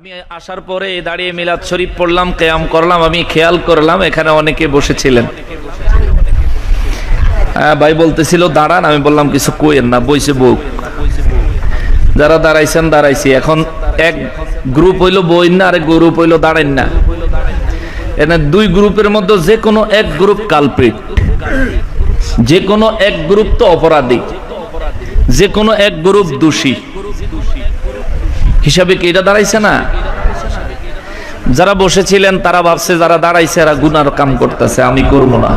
আমি আসার পরে দাঁড়িয়ে মিলাদ শরীফ পড়লাম কেয়াম করলাম আমি খেয়াল করলাম এখানে অনেকে বসেছিলেন। হ্যাঁ, ভাই বলতেছিল দাঁড়ান। আমি বললাম কিছু কইেন না বইছে বুক যারা দাঁড়াইছেন দাঁড়াইছি। এখন এক গ্রুপ হইল বইন না আরেক গ্রুপ হইল দাঁড়াইন না। এখানে দুই গ্রুপের মধ্যে যে কোনো এক গ্রুপ কালপ্রিট। যে কোনো এক গ্রুপ তো অপরাধী। যে কোনো এক গ্রুপ দোষী। হিসাবে কি এটা দাঁড়াইছে না? যারা বসেছিলেন, তারা ভাবছে যারা দাঁড়াইছে, এরা গুনার কাম করতেছে, আমি করব না।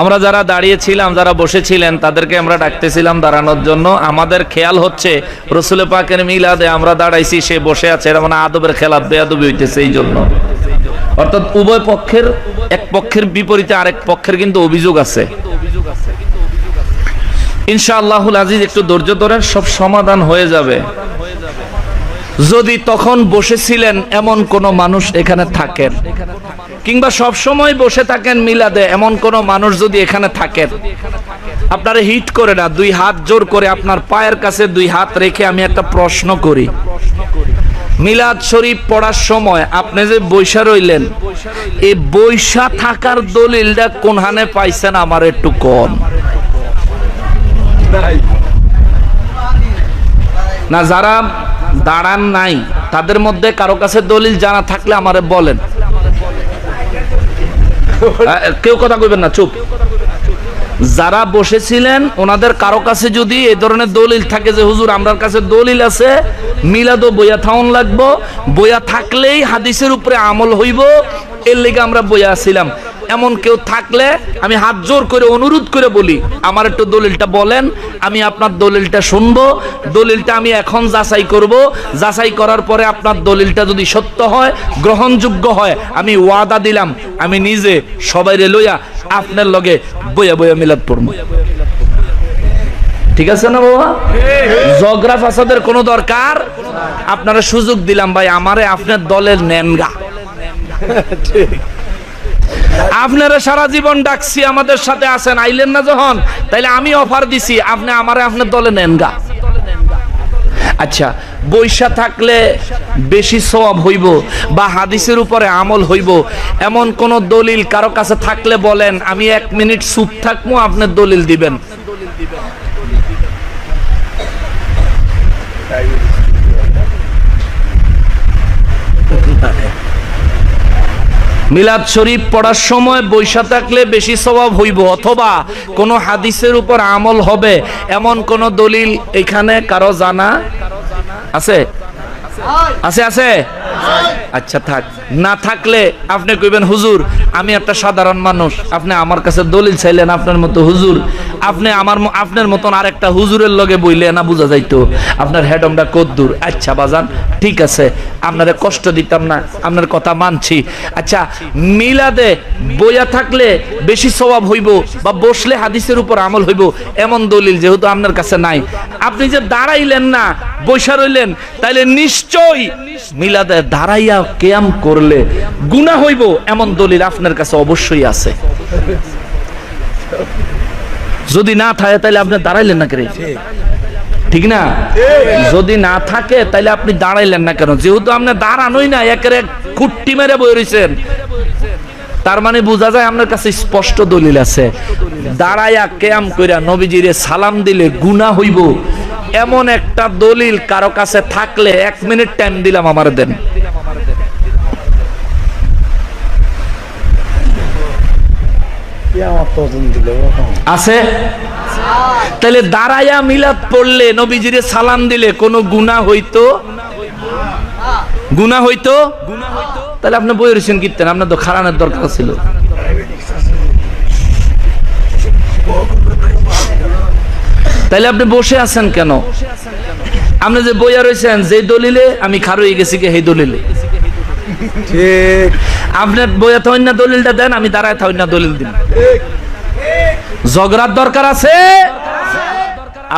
আমরা যারা দাঁড়িয়েছিলাম, যারা বসেছিলেন, তাদেরকে আমরা ডাকতেছিলাম দাঁড়ানোর জন্য। আমাদের খেয়াল হচ্ছে, রসুল পাকের মিলাদে আমরা দাঁড়াইছি, সে বসে আছে, এটা মানে আদবের খেলা বেয়াদবি হইতেছে এই জন্য। অর্থাৎ উভয় পক্ষের, এক পক্ষের বিপরীতে আরেক পক্ষের কিন্তু অভিযোগ আছে। ইনশাআল্লাহুল আজিজ, একটু ধৈর্য ধরেন, সব সমাধান হয়ে যাবে। যদি তখন বসেছিলেন এমন কোন মানুষ এখানে থাকেন, কিংবা সব সময় বসে থাকেন মিলাদে, এমন কোন মানুষ যদি এখানে থাকেন, আপনারা হিট করে না, দুই হাত জোর করে আপনার পায়ের কাছে দুই হাত রেখে আমি একটা প্রশ্ন করি। মিলাদ শরীফ পড়ার সময় আপনি যে বৈশা রইলেন, এই বৈশা থাকার দলিলটা কোনখানে পাইছেন আমার একটু কম না, যারা দাঁড়ান নাই, তাদের মধ্যে কারও কাছে দলিল জানা থাকলে আমারে বলেন। কেউ কথা কইবেন না, চুপ। যারা বসেছিলেন, ওনাদের কারও কাছে যদি এই ধরনের দলিল থাকে যে, হুজুর, আমরার কাছে দলিল আছে, মিলাদো বইয়া থাউন লাগবো। বইয়া থাকলেই হাদিসের উপরে আমল হইব, এর লেগে আমরা বইয়া ছিলাম। এমন কেউ থাকলে আমি হাত জোর করে অনুরোধ করে বলি, আমার একটু দলিলটা বলেন, আমি আপনার দলিলটা শুনব, দলিলটা আমি এখন যাচাই করব, যাচাই করার পরে আপনার দলিলটা যদি সত্য হয়, গ্রহণযোগ্য হয়, আমি ওয়াদা দিলাম, আমি নিজে সবাই লইয়া আপনার লগে বইয়া বইয়া মিলাদ পড়ব। ঠিক আছে না বাবা? জগরা ফাসাদের কোনো দরকার? আপনারা সুযোগ দিলাম ভাই, আমারে আপনার দলের নেনগা। আপনারা সারা জীবন ডাকছি, আমাদের সাথে আছেন, আইলেন না যখন? তাইলে আমি অফার দিছি, আপনি আমারে আপনার দলে নেন গা। আচ্ছা বৈশা থাকলে বেশি সব হইব বা হাদিসের উপরে আমল হইব, এমন কোন দলিল কারও কাছে থাকলে বলেন, আমি এক মিনিট সুপ থাকব আপনার দলিল দিবেন। মিলাদ শরীফ পড়ার সময় বৈশা থাকলে বেশি স্বভাব হইব, অথবা কোনো হাদিসের উপর আমল হবে, এমন কোন দলিল এখানে কারও জানা আছে? আছে আছে? আচ্ছা থাক। না থাকলে আপনি কইবেন, হুজুর, আমি একটা সাধারণ মানুষ। আপনি আমার কাছে দলিল চাইলেন আপনার মতো হুজুর। আপনি আমার আপনার মতন আরেকটা হুজুরের লগে বইলে না বোঝা যাইতো। আপনার হেডমটা কদ্দুর আচ্ছা বাজান, ঠিক আছে। আপনারে কষ্ট দিতাম না। আপনার কথা মানছি। আচ্ছা মিলাদে বইয়া থাকলে বেশি স্বভাব হইব বা বসলে হাদিসের উপর আমল হইব এমন দলিল যেহেতু আপনার কাছে নাই। আপনি যে দাঁড়াইলেন না বৈশা রইলেন, তাইলে নিশ্চয় মিলাদে দাঁড়াইয়া কেয়াম করলে গুনাহ হইব এমন দলিল আপনার কাছে অবশ্যই আছে। যদি না থাকে তাহলে আপনি দাঁড়াইলেন না কেন? ঠিক না? যদি না থাকে তাহলে আপনি দাঁড়াইলেন না কেন? যেহেতু আপনি দাঁড়ানোই না একের এক খুট্টি মেরে বই রয়েছেন তার মানে বোঝা যায় আপনার কাছে স্পষ্ট দলিল আছে। দাঁড়াইয়া কেয়াম কইরা নবীজিরে সালাম দিলে গুনাহ হইব। এমন একটা দলিল কারও কাছে থাকলে এক মিনিট টাইম দিলাম আমার দেন। আছে? তাহলে দাঁড়াইয়া মিলাদ পড়লে নবীজিরে সালাম দিলে কোনো গুনাহ হইতো? গুনাহ হইতো? তাহলে আপনি বই রয়েছেন কীর্তেন আপনার তো খারানোর দরকার ছিল। তাহলে আপনি বসে আছেন কেন? আপনি যে বইয়া রয়েছেন যে দলিলে আমি খার হয়ে গেছি কি সেই দলিলে। ঠিক। আপনার বইয়া থাইন না দলিলটা দেন আমি দাঁড়ায় থাইন না দলিল দিন ঝগড়ার দরকার আছে?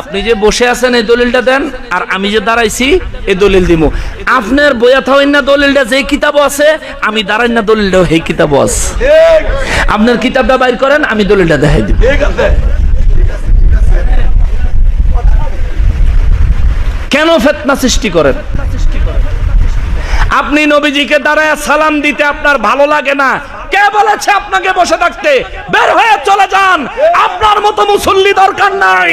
আপনি যে বসে আছেন এই দলিলটা দেন আর আমি যে দাঁড়াইছি এই দলিল দিব আপনার বইয়া না দলিলটা যে কিতাবও আছে আমি দাঁড়াই না দলিলটাও সেই কিতাবও আছে। আপনার কিতাবটা বাইর করেন আমি দলিলটা দেখাই দিব কেন ফেতনা সৃষ্টি করেন? আপনি নবীজিকে দাঁড়ায় সালাম দিতে আপনার ভালো লাগে না। কে বলেছে আপনাকে বসে থাকতে? বের হয়ে চলে যান। আপনার মতো মুসল্লি দরকার নাই।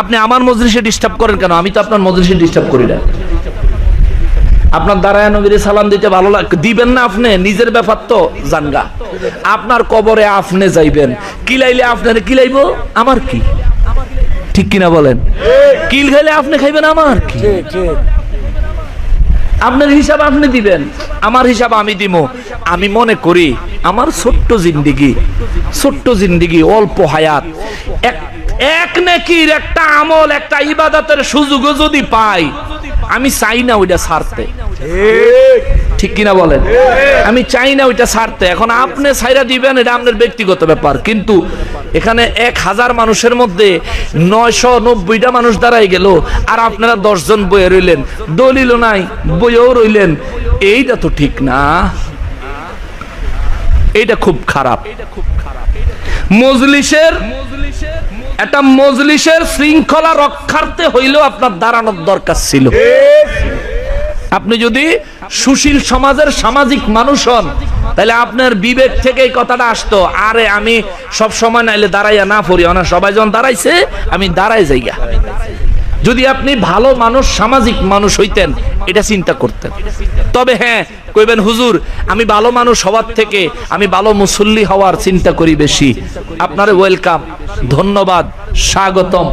আপনি আমার মজলিসে ডিস্টার্ব করেন কেন? আমি তো আপনার মজলিসে ডিস্টার্ব করি না। আপনার দাঁড়ায় নবীরে সালাম দিতে ভালো লাগে, দিবেন না আপনি, নিজের ব্যাপার তো জানগা। আপনার কবরে আপনি যাইবেন। কিলাইলে আপনার কিলাইব আমার কি? ঠিক কিনা বলেন? কিল খাইলে আপনি খাইবেন আমার? কি আপনার হিসাব আপনি দিবেন আমার হিসাব আমি দিব। আমি মনে করি আমার ছোট্ট জিন্দিগি ছোট্ট জিন্দিগি অল্প হায়াত এক এক নাকির একটা আমল একটা ইবাদতের সুযোগ যদি পাই আমি চাই না ওইটা ছাড়তে। ঠিক। ঠিক কিনা বলেন? আমি চাই না ওইটা ছাড়তে। এখন আপনি ছাইরা দিবেন এটা আপনার ব্যক্তিগত ব্যাপার। কিন্তু এখানে এক হাজার মানুষের মধ্যে নয়শো নব্বইটা মানুষ দাঁড়াই গেল, আর আপনারা দশজন বইয়ে রইলেন। দলিল নাই, বইয়েও রইলেন। এইটা তো ঠিক না। এইটা খুব খারাপ। মজলিসের, একটা মজলিসের শৃঙ্খলা রক্ষার্থে হইলেও আপনার দাঁড়ানোর দরকার ছিল। আপনি যদি সুশীল সমাজের সামাজিক মানুষ হন তাহলে আপনার বিবেক থেকে এই কথাটা আসতো, আরে আমি সব সময় নাইলে দাঁড়াইয়া না পড়ি না সবাই যখন দাঁড়াইছে, আমি দাঁড়াই যাইয়া যদি আপনি ভালো মানুষ, সামাজিক মানুষ হইতেন, এটা চিন্তা করতেন। তবে হ্যাঁ কইবেন, হুজুর, আমি ভালো মানুষ হওয়ার থেকে, আমি ভালো মুসল্লি হওয়ার চিন্তা করি বেশি। আপনারে ওয়েলকাম ধন্যবাদ। স্বাগতম।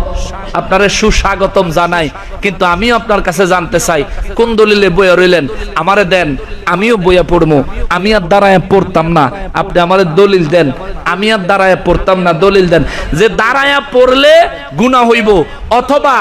আপনারে সুস্বাগতম জানাই। কিন্তু আমিও আপনার কাছে জানতে চাই, কোন দলিলে বইয়া রইলেন? আমারে দেন, আমিও বইয়া পড়ব আমি আর দাঁড়ায় পড়তাম না। আপনি আমারে দলিল দেন। আমি আর দাঁড়ায় পড়তাম না, দলিল দেন। যে দাঁড়ায়া পড়লে গুণা হইব, অথবা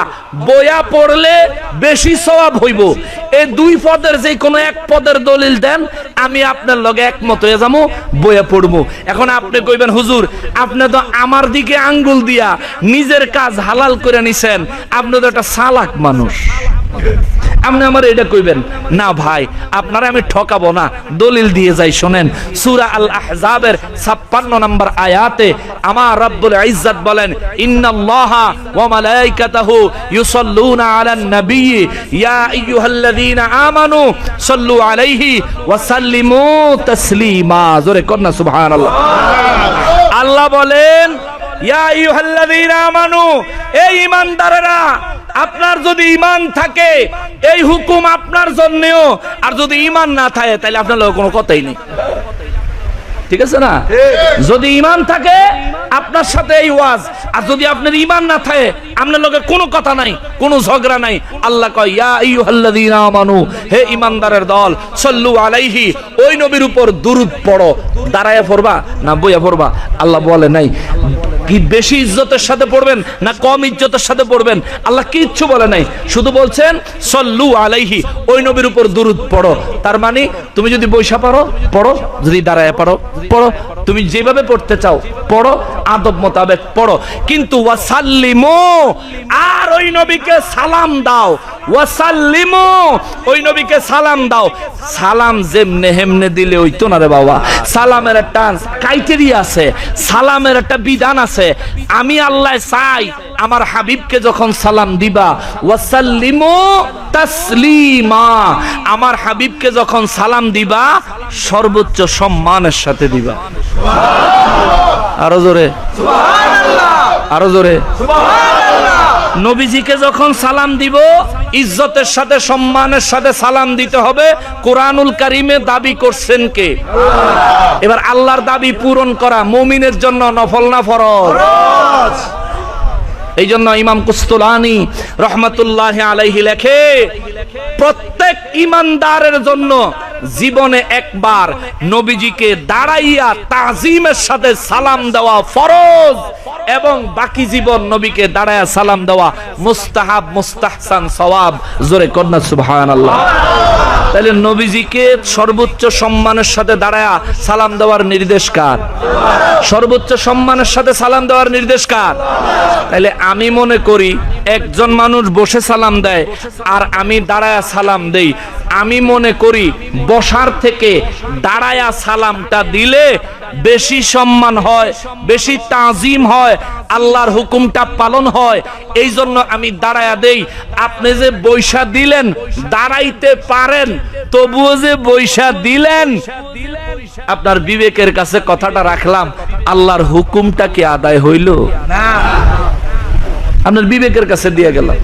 বইয়া পড়লে বেশি সওয়াব হইব এই দুই পদের যে কোনো এক পদের দলিল দেন, আমি আপনার লগে একমত হয়ে যাব, বইয়া পড়ব এখন আপনি কইবেন, হুজুর, আপনি তো আমার দিকে আঙ্গুল দিয়া নিজের কাজ হালাল করে নিছেন, আপনি তো একটা সালাক মানুষ। আপনি আমার এটা কইবেন, না ভাই, আপনারা আমি ঠকাবো না। দলিল দিয়ে যাই, শোনেন, সূরা আল আহজাবের 56 নম্বর আয়াতে আমার রব্বুল ইজ্জত বলেন, ইন্নাল্লাহা ওয়া মালাইকাতাহু ইউসাল্লুনা আলান নবী। ইয়া আইয়ুহাল্লাযীনা আমানু সাল্লু আলাইহি ওয়া সাল্লিমু তাসলিমা। জোরে কর না, সুবহানাল্লাহ। আল্লাহ বলেন আপনার যদি ইমান থাকে, এই হুকুম আপনার জন্যও, আর যদি ইমান না থাকে তাহলে আপনার কোনো কথাই নেই। ঠিক আছে না? যদি ইমান থাকে, আপনার সাথে এই ওয়াজ, আর যদি আপনার ইমান না থাকে, আপনার লগে কোনো কথা নাই, কোনো ঝগড়া নাই, আল্লাহ কয়, ইয়া আইয়ুহাল্লাযীনা আমানু, হে ইমানদারের দল, সল্লু আলাইহি, ওই নবীর উপর দুরূদ পড়ো। দাঁড়ায় পড়বা না বইয়া পড়বা? আল্লাহ বলে নাই। কি বেশি ইজ্জতের সাথে পড়বেন না কম ইজ্জতের সাথে পড়বেন? আল্লাহ কিচ্ছু বলে নাই। শুধু বলছেন, সল্লু আলাইহি ওই নবীর উপর দুরুদ পড়ো। তার মানে তুমি যদি বৈশা পারো, পড়ো। যদি দাঁড়ায় পারো, পড়ো। তুমি যেভাবে পড়তে চাও, পড়ো। আদব মোতাবেক পড়ো। কিন্তু ওয়াসাল্লিমু, আর ওই নবীকে সালাম দাও। ওয়াসাল্লিমু, ওই নবীকে সালাম দাও। সালাম যেমনে হেমনে দিলে ওই তো না রে বাবা। সালামের একটা ক্রাইটেরিয়া আছে। সালামের একটা বিধান আছে। আমি আল্লাহ চাই আমার হাবিবকে যখন সালাম দিবা ওয়াসাল্লিমু তাসলিমা। আমার হাবিবকে যখন সালাম দিবা সর্বোচ্চ সম্মানের সাথে দিবা। আরও জোরে। আরও জোরে। নবীজিকে যখন সালাম দিব ইজ্জতের সাথে সম্মানের সাথে সালাম দিতে হবে। কোরআনুল কারিমে দাবি করছেন কে? এবার আল্লাহর দাবি পূরণ করা মুমিনের জন্য নফল না ফরজ। এই জন্য ইমাম কুস্তুলানি রহমতুল্লাহ আলাইহি লেখে, প্রত্যেক ইমানদারের জন্য জীবনে একবার নবীজিকে দাঁড়াইয়া তাজিমের সাথে সালাম দেওয়া ফরজ এবং বাকি জীবন নবীকে দাঁড়াইয়া সালাম দেওয়া মুস্তাহাব, মুস্তাহসান সওয়াব। জোরে কন্যা সুবহানাল্লাহ। তাহলে নবীজিকে সর্বোচ্চ সম্মানের সাথে দাঁড়ায়া সালাম দেওয়ার নির্দেশ কার? সর্বোচ্চ সম্মানের সাথে সালাম দেওয়ার নির্দেশ কার? তাহলে আমি মনে করি একজন মানুষ বসে সালাম দেয় আর আমি দাঁড়ায় সালাম দেই। আমি মনে করি বসার থেকে দাঁড়ায়া সালামটা দিলে বেশি সম্মান হয় বেশি তাজিম হয় আল্লাহর হুকুমটা পালন হয়। এই জন্য আমি দাঁড়ায়া দেই আপনি যে বৈশা দিলেন দাঁড়াইতে পারেন তবুও যে বৈশা দিলেন আপনার বিবেকের কাছে কথাটা রাখলাম আল্লাহর হুকুমটা কি আদায় হইল? আপনার বিবেকের কাছে দিয়ে গেলাম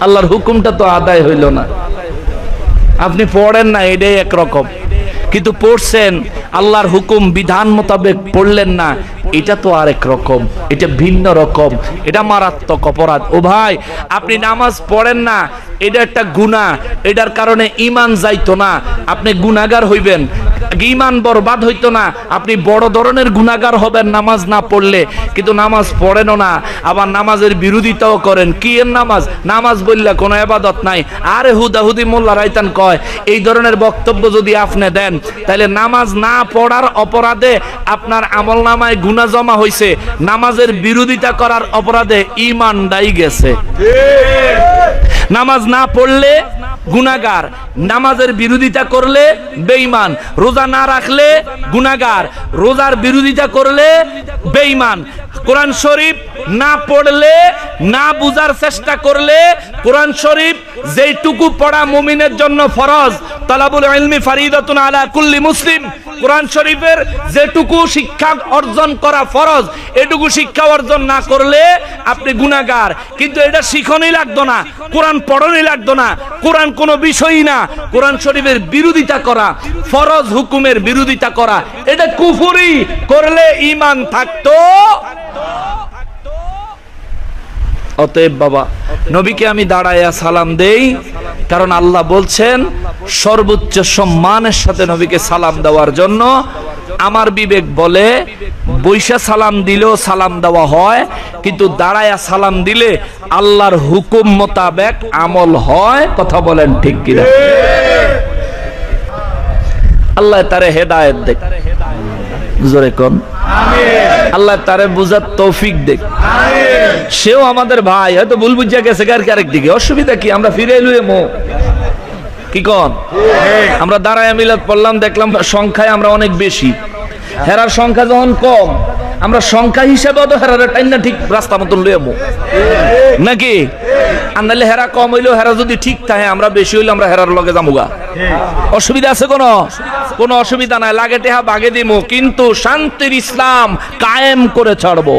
আল্লাহর হুকুমটা তো আদায় হইল না। আপনি পড়েন না, এটাই একরকম। কিন্তু পড়ছেন, আল্লাহর হুকুম, বিধান মোতাবেক পড়লেন না, এটা তো আরেক রকম, এটা ভিন্ন রকম, এটা মারাত্মক অপরাধ। ও ভাই, আপনি নামাজ পড়েন না, এটা একটা গুণা এটার কারণে ইমান যাইতো না, আপনি গুণাগার হইবেন। ইমান বরবাদ হইতো না। আপনি বড় ধরনের গুনাগার হবেন নামাজ না পড়লে কিন্তু নামাজ পড়েনও না। আবার নামাজের বিরোধিতাও করেন। কি এর নামাজ? নামাজ বললে কোনো এবাদত নাই। আরে হুদাহুদি মোল্লা রাইতান কয় এই ধরনের বক্তব্য যদি আপনি দেন তাহলে নামাজ না পড়ার অপরাধে আপনার আমল নামায় গুণা জমা হয়েছে নামাজের বিরোধিতা করার অপরাধে ইমান দায়ী গেছে। নামাজ না পড়লে গুনাগার নামাজের বিরোধিতা করলে বেঈমান, রোজা না রাখলে গুনাগার রোজার বিরোধিতা করলে বেঈমান। কোরআন শরীফ না পড়লে, না বুঝার চেষ্টা করলে কোরআন শরীফ যেইটুকু পড়া মুমিনের জন্য ফরজ, তালাবুল ইলমি ফারিদাতুন আলা কুল্লি মুসলিম। কোরআন শরীফের যেটুকু শিক্ষা অর্জন করা ফরজ, এটুকু শিক্ষা অর্জন না করলে আপনি গুনাহগার। কিন্তু এটা শিখনই লাগতো না, কোরআন পড়নই লাগতো না, কোরআন কোনো বিষয়ই না। কোরআন শরীফের বিরোধিতা করা, ফরজ হুকুমের বিরোধিতা করা, এটা কুফুরি করলে ইমান থাকতো। অতএব বাবা, নবীকে আমি দাঁড়াইয়া সালাম দেই। কারণ আল্লাহ বলছেন, সর্বোচ্চ সম্মানের সাথে নবীকে সালাম দেওয়ার জন্য আমার বিবেক বলে, বৈশা সালাম দিলেও সালাম দেওয়া হয়, কিন্তু দাঁড়ায়া সালাম দিলে আল্লাহর হুকুম মোতাবেক আমল হয়, কথা বলেন ঠিক কিনা? আল্লাহ তারে হেদায়েত দেখ। জোরে কোন। আল্লাহ তারে বুঝার তৌফিক দেখ। সেও আমাদের ভাই হয়তো ভুল বুঝিয়া গেছে কার আরেক দিকে। অসুবিধা কি? আমরা ফিরে এলুয়ে মো। কি কন? আমরা দাঁড়ায় মিলাদ পড়লাম দেখলাম সংখ্যায় আমরা অনেক বেশি। হেরার সংখ্যা যখন কম আমরা সংখ্যা হিসেবে তো হেরারে টাইম না ঠিক, রাস্তা মতন মো। নাকি? আর হেরা কম হইলেও হেরা যদি ঠিক থাকে আমরা বেশি হইলে, আমরা হেরার লগে যামুগা। অসুবিধা আছে কোনো? কোনো অসুবিধা নাই, লাগে টেহা বাগে দিমু, কিন্তু শান্তির ইসলাম কায়েম করে ছাড়বো।